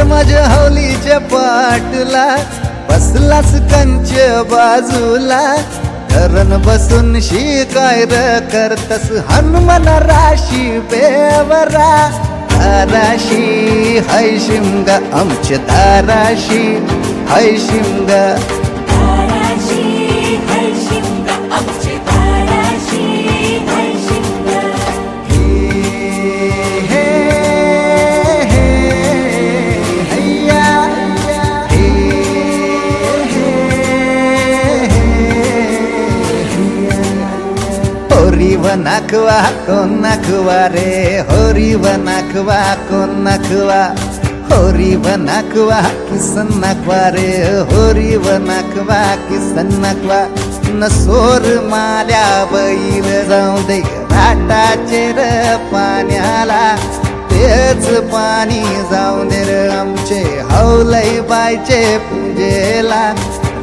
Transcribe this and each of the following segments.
अरे माझ्या हवलीच्या पाटला बसलास कंच बाजूला. धरण बसून शिकाय र करतस हनुमान राशी बेवरा. धाराशी हाय शिमगा आमच्या धाराशी हाय शिमगा. नाखवा कोण नाकवा रे? होरी व नाकवा कोण नाखवा होरी व किसन नाखवा रे? होरी व किसन नाखवा? न सोर माल्या बैल जाऊ दे घाटाचे र पाण्याला तेच पाणी जाऊ दे र आमचे. हौलई बायचे पूजेला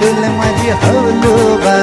डुल माझी हवलू बा